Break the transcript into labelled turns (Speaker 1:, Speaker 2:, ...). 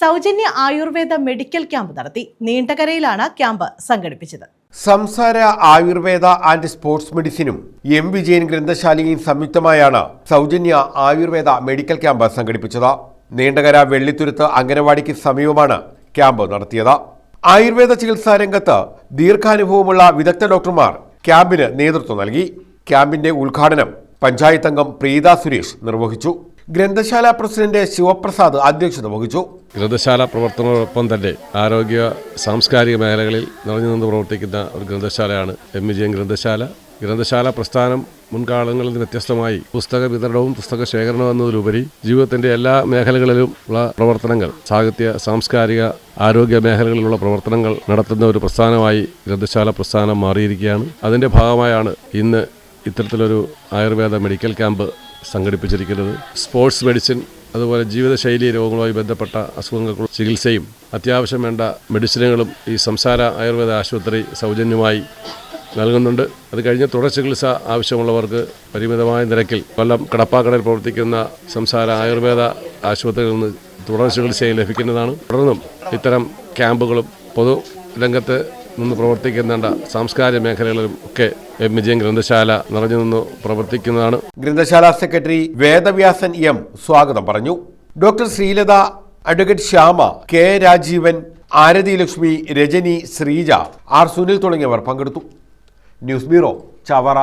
Speaker 1: സൗജന്യ Ayurveda medical camp നടത്തി. നീണ്ടകരയിലാണ് camp സംഘടിപ്പിച്ചത്.
Speaker 2: സംസാര ആയുർവേദ ആൻഡ് സ്പോർട്സ് മെഡിസിനും എം വിജയൻ ഗ്രന്ഥശാലയും സംയുക്തമായാണ് സൗജന്യ ആയുർവേദ മെഡിക്കൽ ക്യാമ്പ് സംഘടിപ്പിച്ചത്. നീണ്ടകര വെള്ളിത്തുരുത്ത് അംഗനവാടിക്ക് സമീപമാണ് ക്യാമ്പ് നടത്തിയത്. ആയുർവേദ ചികിത്സാ രംഗത്ത് ദീർഘാനുഭവമുള്ള വിദഗ്ധ ഡോക്ടർമാർ ക്യാമ്പിന് നേതൃത്വം നൽകി. ക്യാമ്പിന്റെ ഉദ്ഘാടനം പഞ്ചായത്ത് അംഗം പ്രീത സുരേഷ് നിർവഹിച്ചു. ഗ്രന്ഥശാല പ്രസിഡന്റ് ശിവപ്രസാദ് അധ്യക്ഷത വഹിച്ചു.
Speaker 3: ഗ്രന്ഥശാല പ്രവർത്തനോടൊപ്പം തന്നെ ആരോഗ്യ സാംസ്കാരിക മേഖലകളിൽ നിറഞ്ഞു നിന്ന് പ്രവർത്തിക്കുന്ന ഒരു ഗ്രന്ഥശാലയാണ് എം. വിജയൻ ഗ്രന്ഥശാല. ഗ്രന്ഥശാല പ്രസ്ഥാനം മുൻകാലങ്ങളിൽ നിന്ന് വ്യത്യസ്തമായി പുസ്തക വിതരണവും പുസ്തക ശേഖരണവും എന്നതിലുപരി ജീവിതത്തിന്റെ എല്ലാ മേഖലകളിലും ഉള്ള പ്രവർത്തനങ്ങൾ സാഹിത്യ സാംസ്കാരിക ആരോഗ്യ മേഖലകളിലുള്ള പ്രവർത്തനങ്ങൾ നടത്തുന്ന ഒരു പ്രസ്ഥാനമായി ഗ്രന്ഥശാല പ്രസ്ഥാനം മാറിയിരിക്കുകയാണ്. അതിന്റെ ഭാഗമായാണ് ഇന്ന് ഇത്തരത്തിലൊരു ആയുർവേദ മെഡിക്കൽ ക്യാമ്പ് സംഘടിപ്പിച്ചിരിക്കുന്നത്. സ്പോർട്സ് മെഡിസിൻ അതുപോലെ ജീവിതശൈലി രോഗങ്ങളുമായി ബന്ധപ്പെട്ട അസുഖങ്ങൾക്കുള്ള ചികിത്സയും അത്യാവശ്യം വേണ്ട മെഡിസിനുകളും ഈ സംസാര ആയുർവേദ ആശുപത്രി സൗജന്യമായി നൽകുന്നുണ്ട്. അത് കഴിഞ്ഞ് തുടർ ചികിത്സ ആവശ്യമുള്ളവർക്ക് പരിമിതമായ നിരക്കിൽ കൊല്ലം കടപ്പാക്കടയിൽ പ്രവർത്തിക്കുന്ന സംസാര ആയുർവേദ ആശുപത്രിയിൽ നിന്ന് തുടർ ചികിത്സയും ലഭിക്കുന്നതാണ്. തുടർന്നും ഇത്തരം ക്യാമ്പുകളും പൊതു രംഗത്ത് നിന്ന് പ്രവർത്തിക്കുന്നുണ്ട്. സാംസ്കാരിക മേഖലകളിലും ഒക്കെ എം. വിജയൻ ഗ്രന്ഥശാല നിറഞ്ഞു നിന്ന് പ്രവർത്തിക്കുന്നതാണ്.
Speaker 2: ഗ്രന്ഥശാല സെക്രട്ടറി വേദവ്യാസൻ എം സ്വാഗതം പറഞ്ഞു. Doctor Sreelatha advocate Shyama K Rajeevan Arathi Lakshmi Rajani Sreeja R Sunil തുടങ്ങിയവർ പങ്കെടുത്തു. News bureau Chavara.